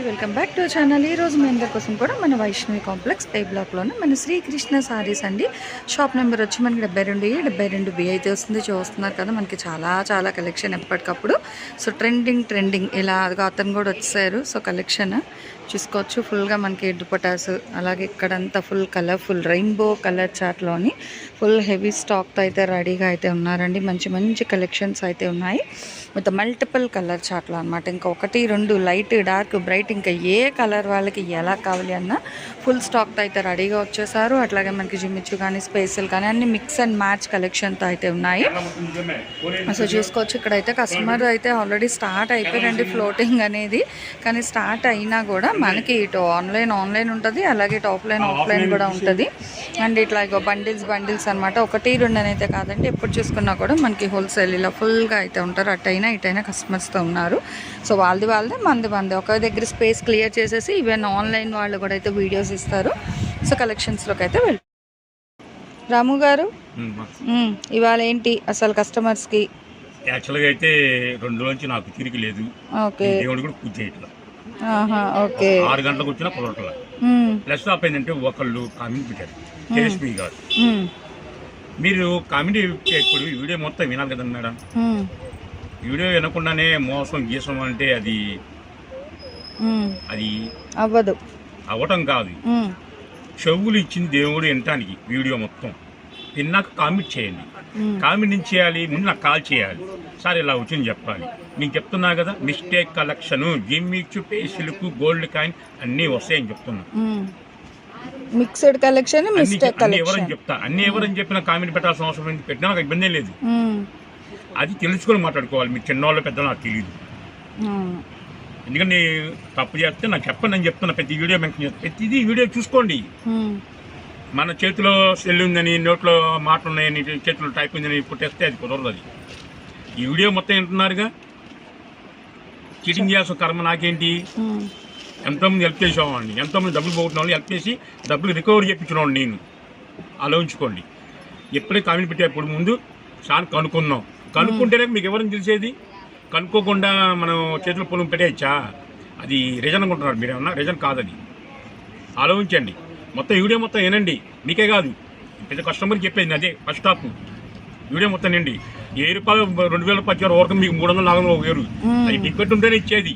Welcome back to channel. ఈ రోజు మీ అందరి కోసం కూడా మన వైష్ణవి కాంప్లెక్స్ ఏ బ్లాక్లోనే మన శ్రీకృష్ణ సారీస్ అండి. షాప్ నెంబర్ వచ్చి మనకి డెబ్బై రెండు ఏ డెబ్బై రెండు బి అయితే వస్తుంది. చూస్తున్నారు కదా మనకి చాలా చాలా కలెక్షన్ ఎప్పటికప్పుడు. So trending trending. ఇలా అతను కూడా వచ్చారు. సో కలెక్షన్ చూసుకోవచ్చు. ఫుల్గా మనకి దుపటాస్ అలాగే ఇక్కడంతా ఫుల్ కలర్ఫుల్ రెయిన్బో కలర్ చార్ట్లోని ఫుల్ హెవీ స్టాక్తో అయితే రెడీగా అయితే ఉన్నారండి. మంచి మంచి కలెక్షన్స్ అయితే ఉన్నాయి. విత్ మల్టిపుల్ కలర్ చార్ట్లు అనమాట ఇంకా ఒకటి రెండు లైట్ డార్క్ బ్రైట్ ఇంకా ఏ కలర్ వాళ్ళకి ఎలా కావాలి అన్న ఫుల్ స్టాక్తో అయితే రెడీగా వచ్చేసారు. అట్లాగే మనకి జిమ్మిచ్చు కానీ స్పేసులు కానీ అన్ని మిక్స్ అండ్ మ్యాచ్ కలెక్షన్తో అయితే ఉన్నాయి. అసలు చూసుకోవచ్చు ఇక్కడైతే కస్టమర్ అయితే ఆల్రెడీ స్టార్ట్ అయిపోయారండి ఫ్లోటింగ్ అనేది. కానీ స్టార్ట్ అయినా కూడా మనకి ఇటు ఆన్లైన్ ఆన్లైన్ ఉంటుంది. అలాగే ఇటు ఆఫ్లైన్ ఆఫ్లైన్ కూడా ఉంటుంది. అండ్ ఇట్లా బండిల్స్ బండిల్స్ అనమాట ఒకటి రెండు అని అయితే కాదండి. ఎప్పుడు చూసుకున్నా కూడా మనకి హోల్సేల్ ఇలా ఫుల్గా అయితే ఉంటారు. అటైనా ఇటైనా కస్టమర్స్తో ఉన్నారు. సో వాళ్ళది వాళ్ళదే మంది మంది ఒక దగ్గర స్పేస్ క్లియర్ చేసేసి ఈవెన్ ఆన్లైన్ వాళ్ళు కూడా అయితే వీడియోస్ ఇస్తారు. సో కలెక్షన్స్లోకి అయితే వెళ్ళి రాము గారు. ఇవాళ ఏంటి అసలు కస్టమర్స్కి? యాక్చువల్గా అయితే రెండు రోజు నాకు తిరిగి లేదు. ఓకే. దేవుడు కూడా పూజ చేయట్లా. ఆహా ఓకే. ఆరు గంటలకు వచ్చినా మ్మ్. ప్లస్ ఆఫ్ ఏంటంటే ఒకళ్ళు కామెంట్ పెట్టారు. కేఎస్పీ గారు. మ్మ్. మీరు కామెంట్ ఇప్పుడు వీడియో మొత్తం వినాలి కదా మేడం. వీడియో వినకుండానే మోసం గీసం అంటే అది. అది అవ్వదు అవ్వటం కాదు. చెవులు ఇచ్చింది దేవుడు వినటానికి వీడియో మొత్తం విన్నాక కామెంట్ చేయండి. కామెంట్ నుంచి చేయాలి ముందు నాకు కాల్ చేయాలి సార్ ఇలా వచ్చింది చెప్పాలి మీకు చెప్తున్నా కదా మిస్టేక్ కలెక్షన్ జిమ్మిక్స్ పేసిల్క్ గోల్డ్ కాయిన్ అన్నీ వస్తాయని చెప్తున్నా. మిక్స్డ్ కలెక్షన్ మిస్టేక్ ఎవరని కలెక్షన్ చెప్తా? అన్ని ఎవరని చెప్పినా కామెంట్ పెట్టాల్సిన అవసరం ఏంటి? పెట్టినా నాకు ఇబ్బంది లేదు. అది తెలుసుకొని మాట్లాడుకోవాలి. మీరు చిన్నవాళ్ళు పెద్ద నాకు తెలియదు. ఎందుకంటే తప్పు చేస్తే నాకు చెప్పండి అని చెప్తున్నా. ప్రతి వీడియో మెన్షన్ చేస్తా. ప్రతిదీ వీడియో చూసుకోండి. మన చేతిలో సెల్ ఉందని నోట్లో మాటలు ఉన్నాయని చేతిలో టైప్ ఉందని పుట్టేస్తే అది కుదరదు అది. ఈ వీడియో మొత్తం వింటున్నారుగా? చీటింగ్ చేయాల్సిన కర్మ నాకేంటి. ఎంతోమంది హెల్ప్ చేసేవాడిని. ఎంతోమంది డబ్బులు పోగొట్టిన హెల్ప్ చేసి డబ్బులు రికవరీ చేయించినవాడిని నేను. ఆలోచించుకోండి. ఎప్పుడే కామెంట్ పెట్టేప్పుడు ముందు సార్ కనుక్కున్నాం కనుక్కుంటేనే మీకు ఎవరిని తెలిసేది? కనుక్కోకుండా మనం చేతుల పొలం పెట్టేయచ్చా? అది రీజన్ అనుకుంటున్నారు మీరు ఏమన్నా? రీజన్ కాదది. ఆలోచించండి. మొత్తం వీడియో మొత్తం వినండి. మీకే కాదు. పెద్ద కస్టమర్కి చెప్పేది అదే ఫస్ట్ స్టాప్ వీడియో మొత్తం నిండి ఏ రూపాయలు రెండు వేల పచ్చారు వరకు మీకు మూడు వందలు నాలుగు వందలు వేరు. అది టికెట్ ఉంటేనే ఇచ్చేది.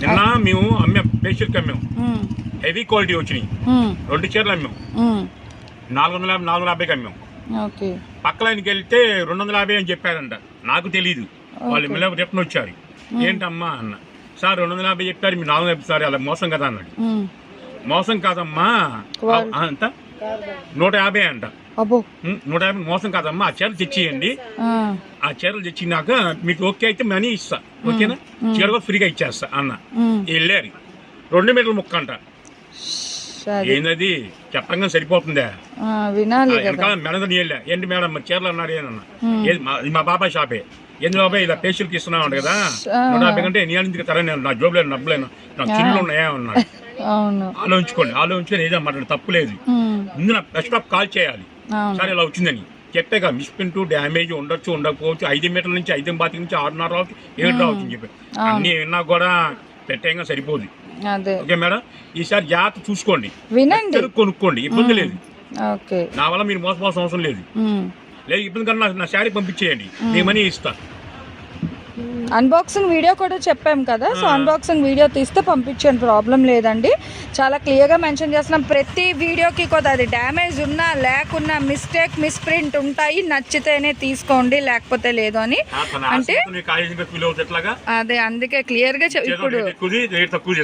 నిన్న మేము అమ్మాం ఫేషియల్కి అమ్మాం మ్మ్. హెవీ క్వాలిటీ వచ్చినాయి. రెండు చీరలు అమ్మాం మ్మ్. నాలుగు వందల యాభై నాలుగు వందల యాభైకి అమ్మాం ఓకే. పక్క లైన్కి వెళ్తే రెండు వందల యాభై అని చెప్పారంట. నాకు తెలియదు వాళ్ళు మళ్ళీ రిటర్న్ వచ్చారు. ఏంటమ్మా అన్న. సార్ రెండు వందల యాభై చెప్పారు మీరు నాలుగు యాభై సార్ అలా మోసం కదా అన్నాడు. మోసం కాదమ్మా. అంత? నూట యాభై అంట. అబ్బో. నూట యాభై మోసం కాదమ్మా. ఆ చీరలు తెచ్చియండి. ఆ. చీరలు తెచ్చినాక మీకు ఓకే అయితే మనీ ఇస్తా. ఓకేనా? చీర కూడా ఫ్రీగా ఇచ్చేస్తా అన్న. వెళ్ళారు. రెండు మీటర్ల ముక్క అంట. ఏందది? చెప్పంగా సరిపోతుందా. వినాలి మేడం వెళ్ళా ఏంటి మేడం మరి చీరలు అన్నారు ఏనన్నా. ఏది మా- బాబాయ్ షాపే. ఏంది బాబాయ్ ఇలా పేషెంట్కి ఇస్తున్నావు కదా. నూట యాభై కంటే నీ ఎందుకు తరని నా జోబులేను డబ్బులేను నాకు చిల్లు ఉన్నాయా అన్నాడు అవును. ఆలోచించుకోండి. ఆలోచించుకొని ఏదో మాట్లాడు. తప్పు లేదు. ముందు నా బెస్ట్ ఆఫ్ కాల్ చేయాలి. సరే ఇలా వచ్చిందని. చెప్పాక మిస్ప్రింట్ డ్యామేజ్ ఉండొచ్చు ఉండకపోవచ్చు. ఐదు మీటర్ల నుంచి ఐదు బాతి నుంచి ఆరున్నర రావచ్చు ఏడు రావచ్చు అని చెప్పి. అన్ని విన్నా కూడా పెట్టేయంగా సరిపోదు. Okay madam? ఈసారి జాగ్రత్త చూసుకోండి. వినండి. కొనుక్కోండి. ఇబ్బంది లేదు. నా వల్ల మీరు మోసపోవాల్సిన అవసరం లేదు. లేదు ఇబ్బంది కన్నా నా శారీ పంపించేయండి. నేను మనీ ఇస్తా. అన్బాక్సింగ్ వీడియో కూడా చెప్పాం కదా సో అన్బాక్సింగ్ వీడియో తీస్తే పంపించండి ప్రాబ్లం లేదండి. చాలా క్లియర్గా మెన్షన్ చేస్తున్నాం. ప్రతి వీడియోకి కొద్ది అది డ్యామేజ్ ఉన్నా లేకున్నా మిస్టేక్ మిస్ప్రింట్ ఉంటాయి నచ్చితేనే తీసుకోండి లేకపోతే లేదు అని. అంటే అదే అందుకే క్లియర్గా ఇప్పుడు తక్కువ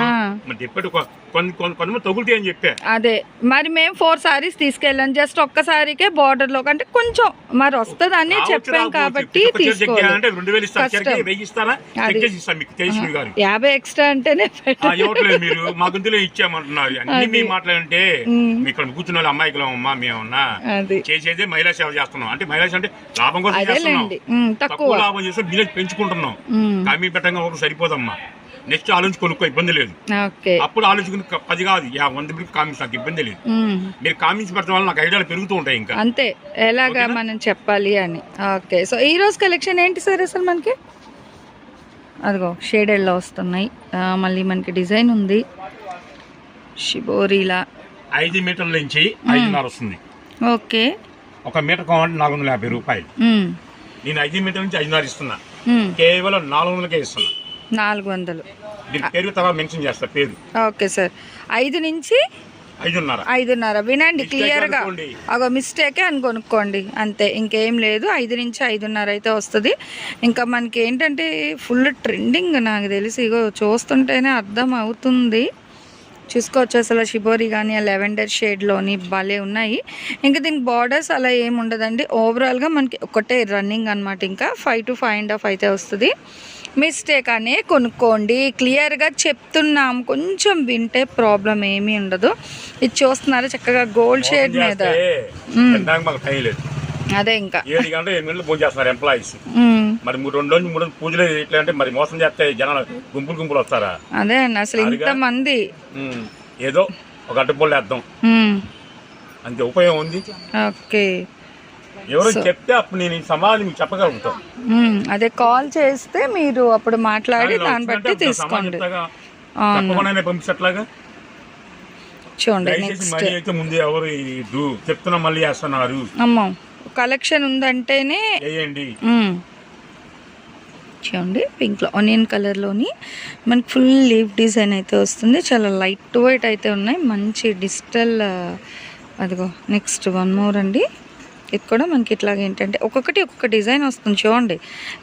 నేను. కొంతమంది తగులుతాయి అని చెప్పా. అదే. మరి మేము ఫోర్ సారీస్ తీసుకెళ్ళాం. జస్ట్ ఒక్కసారికే బార్డర్లో అంటే కొంచెం మరి వస్తుందని రావచ్చు, చెప్పాం. కాబట్టి యాభై ఎక్స్ట్రా అంటేనే మీరు. మా గొంతులో ఇచ్చామంటున్నారు. అన్ని మీ. మాట్లాడంటే ఇక్కడ కూర్చున్న వాళ్ళు అమ్మాయికులం అమ్మా మేమన్నా చేసేదే మహిళా సేవ చేస్తున్నాం. అంటే మహిళా సేవ అంటే లాభం కోసం చేస్తున్నాం. తక్కువ. లాభం చేస్తే బిజినెస్ పెంచుకుంటున్నాం. కమ్మి పెట్టంగా సరిపోదమ్మా. నెక్స్ట్ ఆలోచించి కొనుక్కో ఇబ్బంది లేదు. ఓకే. అప్పుడు ఆలోచించుకుని పది కాదు యా వంద బిల్లు కామిన్స్ నాకు ఇబ్బంది లేదు. మీరు కామిన్స్ పెట్టడం వల్ల నాకు ఐడియాలు పెరుగుతూ ఉంటాయి ఇంకా. అంతే. ఎలాగా? మనం చెప్పాలి అని. ఓకే. సో ఈ రోజు కలెక్షన్ ఏంటి సార్ అసలు మనకి? అదిగో షేడెడ్లో వస్తున్నాయి. మళ్ళీ మనకి డిజైన్ ఉంది. షిబోరీలా. ఐదు మీటర్ల నుంచి ఐదున్నర వస్తుంది. ఓకే. ఒక మీటర్ కావాలంటే నాలుగు వందల యాభై రూపాయలు. నేను ఐదు మీటర్ల నుంచి ఐదున్నర ఇస్తున్నా. కేవలం నాలుగు వందలకే ఇస్తున్నా. నాలుగు వందలు. దీని పేరు తర్వాత మెన్షన్ చేస్తా పేరు. Okay sir. ఐదు నుంచి ఐదున్నర. ఐదున్నర. వినండి క్లియర్గా. అగో మిస్టేకే అని కొనుక్కోండి. అంతే ఇంకేం లేదు. ఐదు నుంచి ఐదున్నర అయితే వస్తుంది. ఇంకా మనకి ఏంటంటే ఫుల్ ట్రెండింగ్ నాకు తెలిసి. ఇగో చూస్తుంటేనే అర్థం అవుతుంది. చూసుకోవచ్చు అసలు షిబోరి కానీ ఆ లెవెండర్ షేడ్లోని భలే ఉన్నాయి. ఇంకా దీనికి బార్డర్స్ అలా ఏమి ఉండదండి ఓవరాల్గా మనకి ఒకటే రన్నింగ్ అనమాట ఇంకా five to five and half అయితే వస్తుంది. మిస్టేక్ అనే కొనుక్కోండి. క్లియర్గా చెప్తున్నాం. కొంచెం వింటే ప్రాబ్లం ఏమీ ఉండదు. ఇది చూస్తున్నారు చక్కగా గోల్డ్ షేడ్ మీద. అదే ఇంకా. ఏడు గంటలు ఎనిమిది గంటలు భోజనం చేస్తున్నారు ఎంప్లాయీస్. మరి మూడు రెండు రోజులు మూడు పూజలు ఎట్లా అంటే మరి మోసం చేస్తే జనాలు గుంపులు గుంపులు వస్తారా? అదే అండి అసలు ఇంతమంది. ఉమ్, ఏదో ఒక వేద్దాం. మ్మ్. అంతే ఉపయోగం ఉంది. ఓకే. ఎవరో చెప్తే అప్పుడు నేను మీకు మ్మ్. అదే కాల్ చేస్తే మీరు అప్పుడు మాట్లాడి దాన్ని బట్టి తీసుకోండి. పంపించట్లాగా? చూడండి ముందు ఎవరు చెప్తున్నా మళ్ళీ వేస్తున్నారు అమ్మో కలెక్షన్ ఉందంటేనే చేయండి. మ్మ్. చూడండి పింక్లో ఆనియన్ కలర్లోని మనకి ఫుల్ లీవ్ డిజైన్ అయితే వస్తుంది. చాలా లైట్ వెయిట్ అయితే ఉన్నాయి. మంచి డిజిటల్ అదిగో నెక్స్ట్ వన్ మోర్ అండి. ఇది కూడా మనకి ఇట్లాగ ఏంటంటే ఒక్కొక్కటి ఒక్కొక్క డిజైన్ వస్తుంది చూడండి.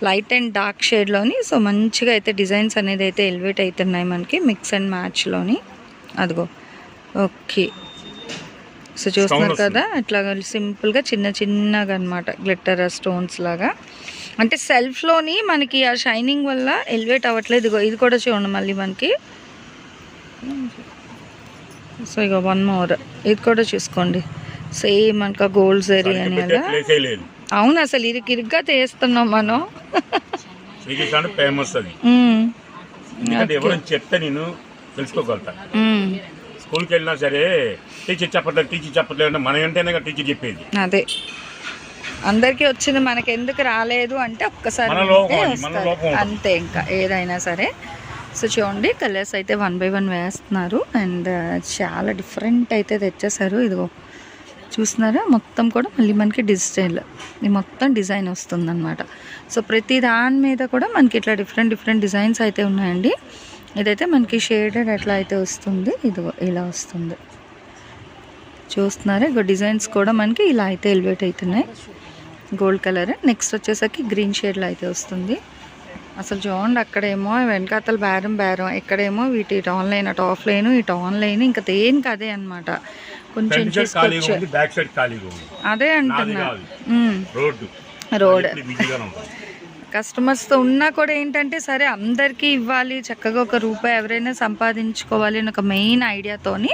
లైట్ అండ్ డార్క్ షేడ్లోని సో మంచిగా అయితే డిజైన్స్ అనేది అయితే ఎలివేట్ అవుతున్నాయి మనకి మిక్స్ అండ్ మ్యాచ్లోని అదిగో. ఓకే సో చూస్తున్నారు. కదా ఇట్లాగా సింపుల్గా చిన్న చిన్నగా అనమాట గ్లిట్టర్ స్టోన్స్ లాగా. అంటే సెల్ఫ్లోని మనకి ఆ షైనింగ్ వల్ల ఎలివేట్ అవ్వట్లేదు. ఇది కూడా చూడండి మళ్ళీ మనకి. సో ఇక వన్ మోర్ ఇది కూడా చూసుకోండి. సేమ్ మనకు గోల్డ్ జరీ అని అవును అసలు ఇరుకు ఇరుగ్గా తీస్తున్నాం మనం. శ్రీకృష్ణ ఫేమస్ అది. ఎవరైనా చెప్తే నేను తెలుసుకోగలుగుతా. స్కూల్కి వెళ్ళినా సరే టీచర్ చెప్పట్లేదు టీచర్ చెప్పట్లేదు మనం ఏంటనే టీచర్ చెప్పేది. అదే. అందరికీ వచ్చింది మనకి ఎందుకు రాలేదు అంటే ఒక్కసారి. అంతే ఇంకా ఏదైనా సరే. సో చూడండి కలర్స్ అయితే వన్ బై వన్ వేస్తున్నారు. అండ్ చాలా డిఫరెంట్ అయితే తెచ్చేసారు ఇదిగో. చూస్తున్నారా మొత్తం కూడా మళ్ళీ మనకి డిజిటల్. ఇది మొత్తం డిజైన్ వస్తుందన్నమాట. సో ప్రతి దాని మీద కూడా మనకి ఇట్లా డిఫరెంట్ డిఫరెంట్ డిజైన్స్ అయితే ఉన్నాయండి. ఇదైతే మనకి షేడెడ్ ఎట్లా అయితే వస్తుంది ఇదిగో ఇలా వస్తుంది. చూస్తున్నారా? ఇగో డిజైన్స్ కూడా మనకి ఇలా అయితే ఎలివేట్ అవుతున్నాయి. Gold colour. నెక్స్ట్ వచ్చేసరికి గ్రీన్ షేడ్లో అయితే వస్తుంది. అసలు చూడండి అక్కడేమో వెనకాతల బేరం బేరం. ఇక్కడేమో వీటి ఇటు ఆన్లైన్ అటు ఆఫ్లైన్ ఇటు ఆన్లైన్. ఇంకా దేనికి అదే అనమాట కొంచెం అదే అంటున్నా. రోడ్. కస్టమర్స్తో ఉన్నా కూడా ఏంటంటే సరే అందరికీ ఇవ్వాలి చక్కగా ఒక రూపాయి ఎవరైనా సంపాదించుకోవాలి అని ఒక మెయిన్ ఐడియాతోని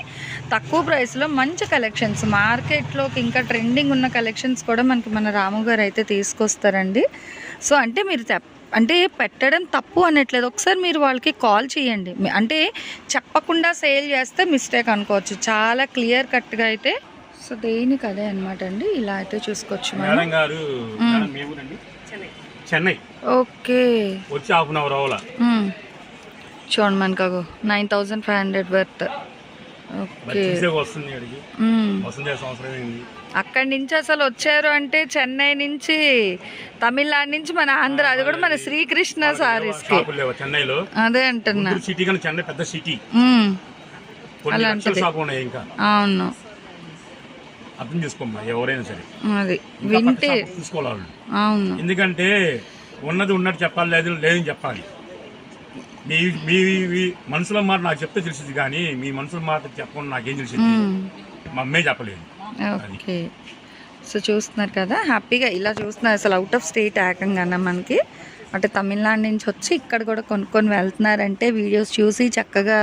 తక్కువ ప్రైస్లో మంచి కలెక్షన్స్ మార్కెట్లోకి ఇంకా ట్రెండింగ్ ఉన్న కలెక్షన్స్ కూడా మనకి మన రాము గారు అయితే తీసుకొస్తారండి. సో అంటే మీరు అంటే పెట్టడం తప్పు అనట్లేదు. ఒకసారి మీరు వాళ్ళకి కాల్ చేయండి. అంటే చెప్పకుండా సేల్ చేస్తే మిస్టేక్ అనుకోవచ్చు. చాలా క్లియర్ కట్గా అయితే సో దేనికి అదే అనమాట అండి? ఇలా అయితే చూసుకోవచ్చు మేడం గారు చెన్నై. ఓకే. వచ్చి హాఫ్ అన్ అవర్. చూడండి మనకు nine thousand five hundred worth. మరి ఓకే. వస్తుంది సంవత్సరం అక్కడి నుంచి అసలు వచ్చారు అంటే చెన్నై నుంచి తమిళనాడు నుంచి మన ఆంధ్ర అది కూడా మన శ్రీకృష్ణ సారీస్కి చెన్నైలో? అదే అంటున్నా. సిటీ కానీ చెన్నై పెద్ద సిటీ అలాంటిది. అవును. అర్థం చేసుకోమ్మా ఎవరైనా సరే. అది వింటే చూసుకోవాలి. అవును. ఎందుకంటే ఉన్నది ఉన్నట్టు చెప్పాలి లేదు లేదని చెప్పాలి. మీ మీ మనసులో మాట నాకు చెప్తే తెలిసింది కానీ మీ మనసులో మాట చెప్పకుండా నాకేం తెలిసింది. మా అమ్మే చెప్పలేదు. ఓకే. సో చూస్తున్నారు కదా హ్యాపీగా ఇలా చూస్తున్నారు. అసలు అవుట్ ఆఫ్ స్టేట్ ఏకంగా మనకి. అంటే తమిళనాడు నుంచి వచ్చి ఇక్కడ కూడా కొనుక్కొని వెళ్తున్నారంటే వీడియోస్ చూసి చక్కగా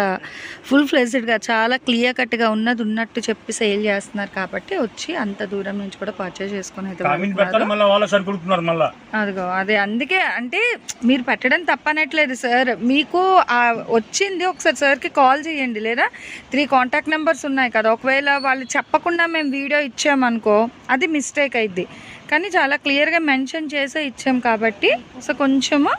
ఫుల్ ఫ్లెజ్డ్గా చాలా క్లియర్ కట్గా ఉన్నది ఉన్నట్టు చెప్పి సేల్ చేస్తున్నారు కాబట్టి వచ్చి అంత దూరం నుంచి కూడా పర్చేస్ చేసుకొని అదిగో అదే అందుకే అంటే మీరు పెట్టడం తప్పనట్లేదు సార్. మీకు వచ్చింది ఒకసారి సార్కి కాల్ చేయండి. లేదా త్రీ కాంటాక్ట్ నెంబర్స్ ఉన్నాయి కదా. ఒకవేళ వాళ్ళు చెప్పకుండా మేము వీడియో ఇచ్చామనుకో అది మిస్టేక్ అయింది కానీ చాలా క్లియర్గా మెన్షన్ చేసే ఇచ్చాం కాబట్టి. సో కొంచెము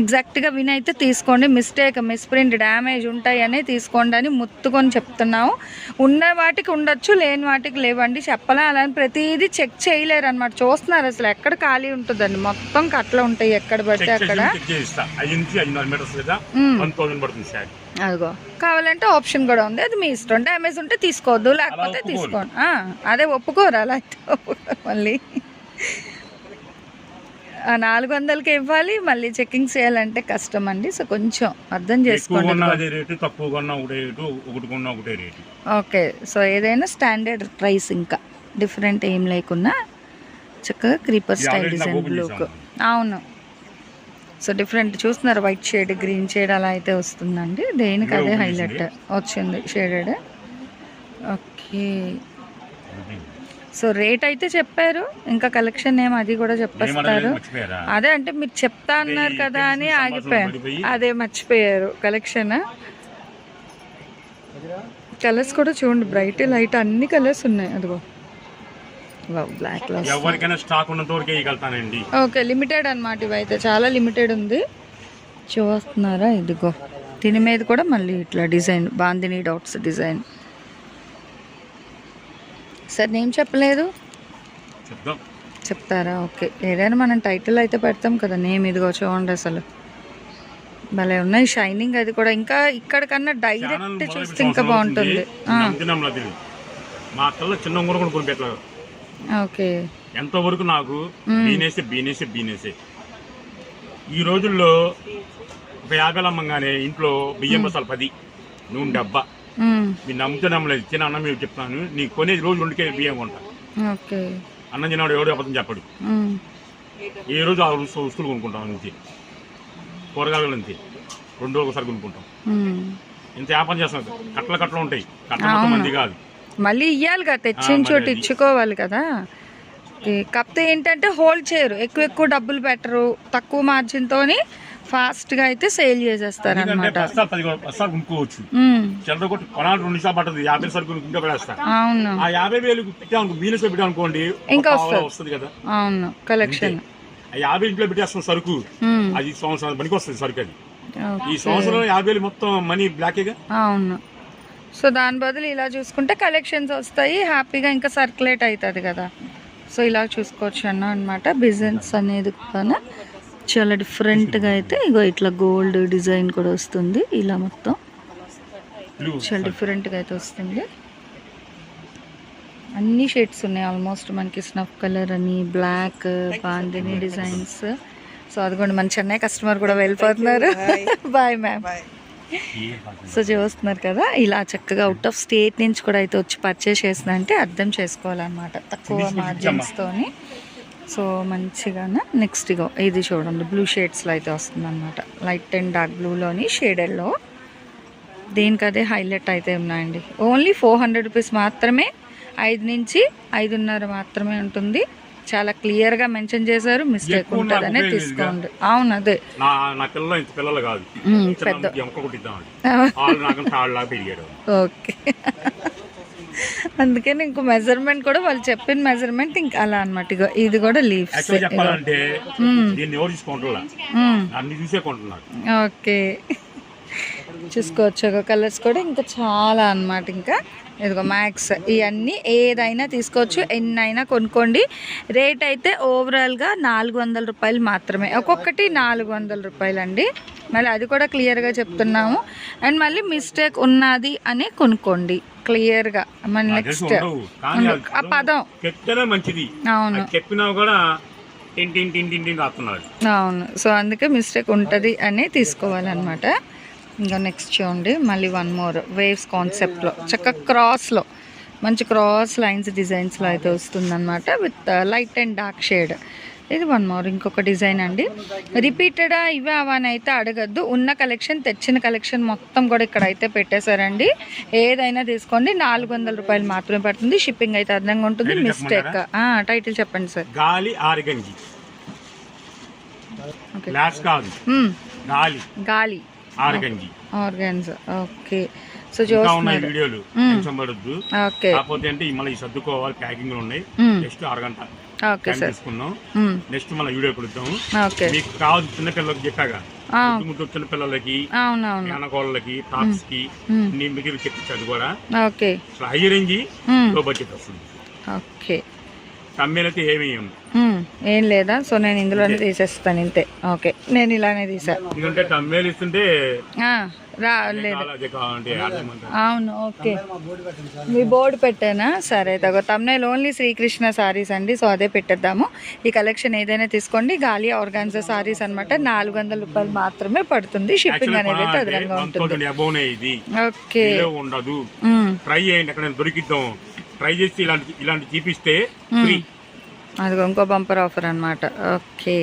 ఎగ్జాక్ట్గా వినైతే తీసుకోండి. మిస్టేక్ మిస్ప్రింట్ డ్యామేజ్ ఉంటాయని తీసుకోండి అని ముత్తుకొని చెప్తున్నాము. ఉన్న వాటికి ఉండొచ్చు లేని వాటికి లేవండి. చెప్పలే అలా అని ప్రతిదీ చెక్ చేయలేరు అనమాట చూస్తున్నారు అసలు ఎక్కడ ఖాళీ ఉంటుందండి? మొత్తం కట్టలు ఉంటాయి ఎక్కడ పడితే అక్కడ. వన్ అదిగో. కావాలంటే ఆప్షన్ కూడా ఉంది. అది మీ ఇష్టం. డ్యామేజ్ ఉంటే తీసుకోవద్దు. లేకపోతే. తీసుకోండి అదే ఒప్పుకోరు. అలా అయితే ఒప్పుకోరు మళ్ళీ. నాలుగు వందలకి ఇవ్వాలి మళ్ళీ చెకింగ్ చేయాలంటే కష్టం అండి సో కొంచెం అర్థం చేసుకోండి కొన్నా అదే రేటు తక్కువ కొన్నా ఒకటే రేటు ఒకటి కొన్నా ఒకటే రేటు. ఓకే సో ఏదైనా స్టాండర్డ్ ప్రైస్ ఇంకా. డిఫరెంట్ ఏం లేకున్నా చక్కగా క్రీపర్ స్టైల్ డిజైన్ బ్లూక్. అవును. సో డిఫరెంట్ చూస్తున్నారు వైట్ షేడ్ గ్రీన్ షేడ్ అలా అయితే వస్తుందండి. దేనికి అదే హైలైట్. వచ్చింది షేడెడ్. ఓకే. సో రేట్ అయితే చెప్పారు. ఇంకా కలెక్షన్ ఏం అది కూడా చెప్పేస్తారు. అదే అంటే మీరు చెప్తా అన్నారు కదా అని ఆగిపోయాను. అదే మర్చిపోయారు కలెక్షన్ కలర్స్ కూడా చూడండి బ్రైట్ లైట్ అన్ని కలర్స్ ఉన్నాయి. అదిగో. బ్లాక్ ఎవరికైనా స్టాక్ ఓకే లిమిటెడ్ అనమాట ఇవైతే. చాలా లిమిటెడ్ ఉంది. చూస్తున్నారా? ఇదిగో. దీని మీద కూడా మళ్ళీ ఇట్లా design bandhani dots design sir name చెప్పలేదు. చెప్దాం. చెప్తారా? ఓకే. ఏదైనా మనం టైటిల్ అయితే పెడతాం కదా నేమ్ ఇదిగో చూడండి అసలు. భలే ఉన్నాయి షైనింగ్ అది కూడా. ఇంకా ఇక్కడ కన్నా డైరెక్ట్ చూస్తే ఇంకా బాగుంటుంది. మా అక్కల్లో చిన్న ఉంగరం కూడా కొనిపెట్టలేదు ఓకే. ఎంతవరకు నాకు. బీనేసే బీనేసే బీనేసే. ఈ రోజుల్లో ఒక యాభై అమ్మంగానే ఇంట్లో బియ్యం బస్తాలు పది నూనె డబ్బా. మీరు నమ్మితే నమ్మలేదు. తిన అన్నం మీరు చెప్తాను నీ కొనేది రోజు రెండు కేజీ బియ్యం కొంటా. అన్నం తినవాడు ఎవడో అబద్ధం చెప్పడు. ఏ రోజు ఆ రోజు వస్తువులు కొనుక్కుంటాం అంతే. కూరగాయలు అంతే. రెండు రోజులు ఒకసారి కొనుక్కుంటాం. ఇంత వ్యాపారం చేస్తాం కట్టల కట్టలు ఉంటాయి. కట్టల. మంది కాదు. మళ్ళీ ఇవ్వాలి కదా తెచ్చిన చోటు. ఇచ్చుకోవాలి కదా. కాకపోతే ఏంటంటే హోల్డ్ చేయరు ఎక్కువ ఎక్కువ డబ్బులు పెట్టరు. తక్కువ మార్జిన్తోని ఫాస్ట్గా అయితే సేల్ చేసేస్తారు అనమాట కొనాలి రెండు నిమిషాలు పడుతుంది యాభై సరుకులు ఇంకా అవును. ఆ యాభై వేలు పెట్టాను మీనస్ పెట్టాం అనుకోండి ఇంకా ఒక పావలా వస్తది. కదా. అవును. కలెక్షన్. ఆ యాభై ఇంట్లో పెట్టేస్తున్న సరుకు అది పనికి వస్తుంది సరుకు అది. ఈ సంవత్సరం యాభై వేలు మొత్తం మనీ బ్లాకేగా అవును. సో దాని బదులు ఇలా చూసుకుంటే కలెక్షన్స్ వస్తాయి. హ్యాపీగా ఇంకా సర్క్యులేట్ అవుతుంది కదా. సో ఇలా చూసుకోవచ్చు అన్న అనమాట బిజినెస్ అనేది కూడా. చాలా డిఫరెంట్గా అయితే ఇగో ఇట్లా గోల్డ్ డిజైన్ కూడా వస్తుంది ఇలా మొత్తం. చాలా డిఫరెంట్గా అయితే వస్తుంది. అన్ని షేడ్స్ ఉన్నాయి. ఆల్మోస్ట్ మనకి స్నఫ్ కలర్ అని బ్లాక్ బాందిని డిజైన్స్. సో అదిగోండి మన చెన్నై కస్టమర్ కూడా వెళ్ళిపోతున్నారు. బాయ్ మ్యామ్ సో చూస్తున్నారు కదా ఇలా చక్కగా అవుట్ ఆఫ్ స్టేట్ నుంచి కూడా అయితే వచ్చి పర్చేస్ చేసిందంటే అర్థం చేసుకోవాలన్నమాట. తక్కువ మార్జిన్స్తోని సో మంచిగా నెక్స్ట్ ఇగో ఇది చూడండి బ్లూ షేడ్స్లో అయితే వస్తుంది అనమాట లైట్ అండ్ డార్క్ బ్లూలోని షేడెడ్లో దేనికి అదే హైలైట్ అయితే ఉన్నాయండి. ఓన్లీ ఫోర్ హండ్రెడ్ రూపీస్ మాత్రమే ఐదు నుంచి ఐదున్నర మాత్రమే ఉంటుంది. చాలా క్లియర్గా మెన్షన్ చేశారు మిస్టేక్ ఉంటుందనే తీసుకోండి. అవును అదే. పెద్ద. ఓకే. అందుకని ఇంకో మెజర్మెంట్ కూడా వాళ్ళు చెప్పిన మెజర్మెంట్ ఇంకా అలా అనమాట ఇగో ఇది కూడా లీవ్స్ చెప్పాలంటే కొంటున్నారు ఓకే. చూసుకోవచ్చు. కలర్స్ కూడా ఇంకా చాలా అన్నమాట ఇంకా. ఇదిగో మ్యాక్స్ ఇవన్నీ ఏదైనా తీసుకోవచ్చు ఎన్నైనా కొనుక్కోండి. రేట్ అయితే ఓవరాల్గా నాలుగు వందల రూపాయలు మాత్రమే. ఒక్కొక్కటి నాలుగు వందల రూపాయలు అండి మళ్ళీ అది కూడా క్లియర్గా చెప్తున్నాము. అండ్ మళ్ళీ మిస్టేక్ ఉన్నది అని కొనుక్కోండి. క్లియర్గా. మన నెక్స్ట్ ఆ పదం. మంచిది. అవును. అది చెప్పినా కూడా అవును. సో అందుకే మిస్టేక్ ఉంటుంది అని తీసుకోవాలన్నమాట. ఇంకా నెక్స్ట్ చూడండి మళ్ళీ వన్ మోర్ వేవ్స్ కాన్సెప్ట్లో చక్కగా క్రాస్లో మంచి క్రాస్ లైన్స్ డిజైన్స్లో అయితే వస్తుందన్నమాట with light and dark shade ఇది వన్ మోర్ ఇంకొక డిజైన్ అండి. రిపీటెడ్ ఇవే అవని అయితే అడగద్దు. ఉన్న కలెక్షన్ తెచ్చిన కలెక్షన్ మొత్తం కూడా ఇక్కడ అయితే పెట్టేశారండి. ఏదైనా తీసుకోండి. నాలుగు వందల రూపాయలు మాత్రమే పడుతుంది. షిప్పింగ్ అయితే అదనంగా ఉంటుంది. మిస్టేక్ టైటిల్ చెప్పండి సార్ గాలి ఆరగంజి. కాదు. గాలి. గాలి. ఆరగంజి. Organs okay. సో చూస్తున్నారు వీడియోలు. పడొద్దు. ఓకే. కాకపోతే అంటే మళ్ళీ సర్దుకోవాలి ప్యాకింగ్ ఉన్నాయి. నెక్స్ట్ అరగంట ఓకే సార్. తీసుకున్నాం. నెక్స్ట్ మళ్ళీ వీడియో కొడుతాము ఓకే. మీకు కావాల్సిన చిన్నపిల్లలకి చెప్పాగా. ఆ, ముద్దు ముద్దు చిన్నపిల్లలకి అవునవును. నాన్నకోళ్ళకి టాప్స్కి మ్మ్. నీ మిగిలి చెప్పించదు కూడా okay. High range. Low budget వస్తుంది. ఓకే. ఏమీ. ఏం లేదా? సో నేను ఇందులోనే తీసేస్తాను ఇంతే. ఓకే నేను ఇలానే తీసా. ఎందుకంటే తమ్మేలు ఇస్తుంటే. అవును ఓకే. మీ బోర్డు పెట్టానా? సరే తగో. తమ్నేల్ ఓన్లీ శ్రీకృష్ణ సారీస్ అండి సో అదే పెట్టేద్దాము. ఈ కలెక్షన్ ఏదైనా తీసుకోండి. గాలి ఆర్గాన్జా సారీస్ అన్నమాట. నాలుగు వందల రూపాయలు మాత్రమే పడుతుంది. షిప్పింగ్ అనేది అదనంగా ఉంటుంది. ఓకే. ఉండదు. ట్రై చేయండి ఎక్కడ దొరికిద్దాం. ట్రై చేసి ఇలాంటి ఇలాంటి చూపిస్తే ఫ్రీ. అదిగో ఇంకో బంపర్ ఆఫర్ అనమాట ఓకే.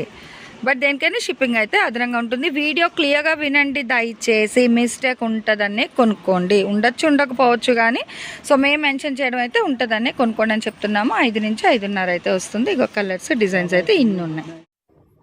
బట్ దేనికైనా షిప్పింగ్ అయితే అదనంగా ఉంటుంది. వీడియో క్లియర్గా వినండి దయచేసి. మిస్టేక్ ఉంటుందని కొనుక్కోండి. ఉండొచ్చు ఉండకపోవచ్చు కానీ సో మేము మెన్షన్ చేయడం అయితే ఉంటుందని కొనుక్కోండి అని చెప్తున్నాము. ఐదు నుంచి ఐదున్నర అయితే వస్తుంది. ఇక కలర్స్ డిజైన్స్ అయితే ఇన్ని ఉన్నాయి